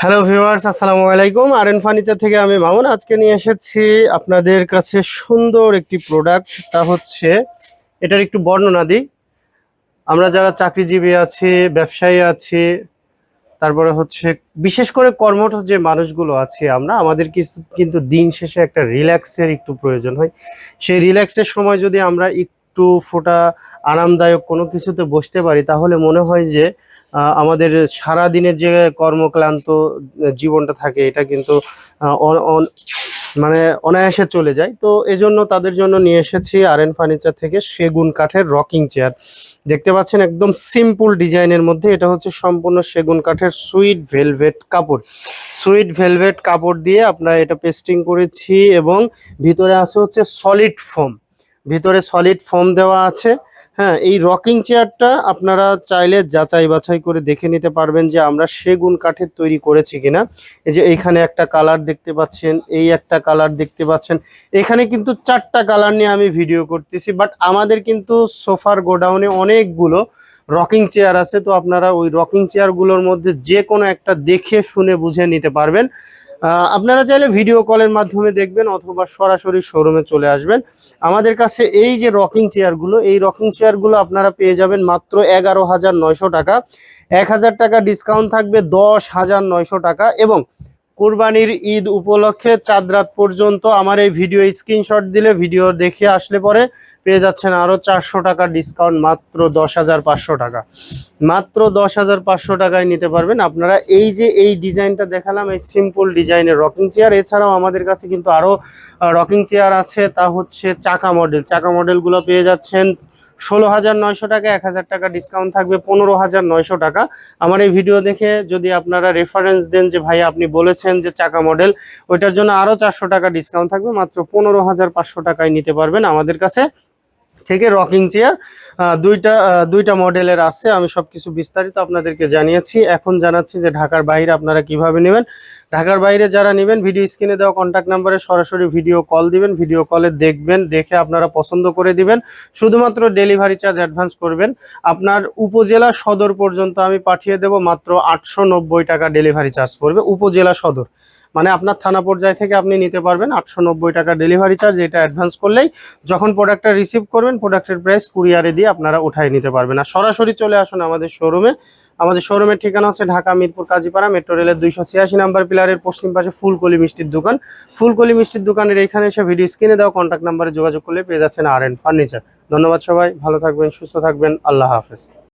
Hello viewers আসসালামু আলাইকুম। আর N furniture থেকে আমি মামুন। আজকে নিয়ে এসেছি আপনাদের কাছে সুন্দর একটি প্রোডাক্ট তা হচ্ছে এটার একটু বর্ণনা দিই। আমরা যারা চাকরিজীবী আছি, ব্যবসায়ী আছি, তারপরে হচ্ছে বিশেষ করে কর্মঠ যে মানুষগুলো আছে আমরা, আমাদের কিন্তু দিন শেষে একটা রিল্যাক্সের একটু প্রয়োজন হয়। সেই রিল্যাক্সের সময় যদি আমরা একটু ফোটা আরামদায়ক কোনো কিছুতে বসতে পারি, তাহলে মনে হয় যে আমাদের সারা দিনের যে কর্মক্লান্ত জীবনটা থাকে, এটা কিন্তু মানে অনায়াসে চলে যায়। তো এজন্য তাদের জন্য নিয়ে এসেছি আর এন ফার্নিচার থেকে সেগুন কাঠের রকিং চেয়ার। দেখতে পাচ্ছেন একদম সিম্পল ডিজাইনের মধ্যে এটা হচ্ছে সম্পূর্ণ সেগুন কাঠের সুইট ভেলভেট কাপড়। সুইট ভেলভেট কাপড় দিয়ে আমরা এটা পেস্টিং করেছি এবং ভিতরে আছে হচ্ছে সলিড ফোম। ভিতরে সলিড ফোম দেওয়া আছে। হ্যাঁ এই রকিং চেয়ারটা আপনারা চাইলে যাচাই বাছাই করে দেখে নিতে পারবেন যে আমরা সেগুন কাঠের তৈরি করেছি কিনা। এই যে এইখানে একটা কালার দেখতে পাচ্ছেন, এই একটা কালার দেখতে পাচ্ছেন। এখানে কিন্তু চারটা কালার নিয়ে আমি ভিডিও করতেছি বাট আমাদের কিন্তু সোফার গোডাউনে অনেকগুলো রকিং চেয়ার আছে। তো আপনারা ওই রকিং চেয়ারগুলোর মধ্যে যে কোনো একটা দেখে, শুনে, বুঝে নিতে পারবেন। আপনারা চাইলে ভিডিও কলের মাধ্যমে দেখবেন অথবা সরাসরি শোরুমে চলে আসবেন। আমাদের কাছে এই যে রকিং চেয়ারগুলো এই রকিং চেয়ারগুলো আপনারা পেয়ে যাবেন মাত্র এগারো হাজার নয়শো টাকা। এক হাজার টাকা ডিসকাউন্ট থাকবে দশ হাজার নয়শো টাকা এবং কুরবানির ঈদ উপলক্ষে চাঁদ রাত পর্যন্ত আমার এই ভিডিও স্ক্রিনশট দিলে ভিডিও দেখে আসলে পরে পেয়ে যাচ্ছেন আরও চারশো টাকা ডিসকাউন্ট, মাত্র দশ হাজার পাঁচশো টাকা। মাত্র দশ হাজার পাঁচশো টাকায় নিতে পারবেন। আপনারা এই যে এই ডিজাইনটা দেখালাম, এই সিম্পল ডিজাইনের রকিং চেয়ার এছাড়াও আমাদের কাছে কিন্তু আরও রকিং চেয়ার আছে। তা হচ্ছে চাকা মডেল চাকা মডেলগুলো পেয়ে যাচ্ছেন ষোলো হাজার নয়শো টাকা, এক হাজার টাকা ডিসকাউন্ট থাকবে, পনেরো হাজার নয়শো টাকা। আমার এই ভিডিও দেখে যদি আপনারা রেফারেন্স দেন যে ভাই আপনি বলেছেন যে চাকা মডেল ওইটার জন্য আরও চারশো টাকা ডিসকাউন্ট থাকবে, মাত্র পনেরো হাজার পাঁচশো টাকায় নিতে পারবেন আমাদের কাছে। থেকে রকিং চেয়ার দুইটা দুইটা মডেলের আছে। আমি সব কিছু বিস্তারিত আপনাদেরকে জানিয়েছি। এখন জানাচ্ছি যে ঢাকার বাইরে আপনারা কীভাবে নেবেন। ঢাকার বাইরে যারা নেবেন, ভিডিও স্ক্রিনে দেওয়া কন্ট্যাক্ট নাম্বারে সরাসরি ভিডিও কল দিবেন। ভিডিও কলে দেখবেন, দেখে আপনারা পছন্দ করে দিবেন। শুধুমাত্র ডেলিভারি চার্জ অ্যাডভান্স করবেন। আপনার উপজেলা সদর পর্যন্ত আমি পাঠিয়ে দেব। মাত্র আটশো নব্বই টাকা ডেলিভারি চার্জ পড়বে উপজেলা সদর। মানে আপনার থানা পর্যায় থেকে আপনি নিতে পারবেন আটশো নব্বই টাকা ডেলিভারি চার্জ এটা অ্যাডভান্স করলেই যখন প্রোডাক্টটা রিসিভ করবেন প্রোডাক্টের প্রাইস কুরিয়ারে দিয়ে আপনারা উঠাই নিতে পারবেন। আর সরাসরি চলে আসুন আমাদের শোরুমে আমাদের শোরুমের ঠিকানা হচ্ছে ঢাকা, মিরপুর, কাজীপাড়া মেট্রো রেলের দুইশো ছিয়াশি নাম্বার পিলারের পশ্চিম পাশে ফুলকলি মিষ্টির দোকান। ফুলকলি মিষ্টির দোকানের এখানে এসে ভিডিও স্ক্রিনে দেওয়া কন্ট্যাক্ট নাম্বারে যোগাযোগ করলে পেয়ে যাচ্ছেন আর এন ফার্নিচার ধন্যবাদ সবাই, ভালো থাকবেন, সুস্থ থাকবেন, আল্লাহ হাফেজ।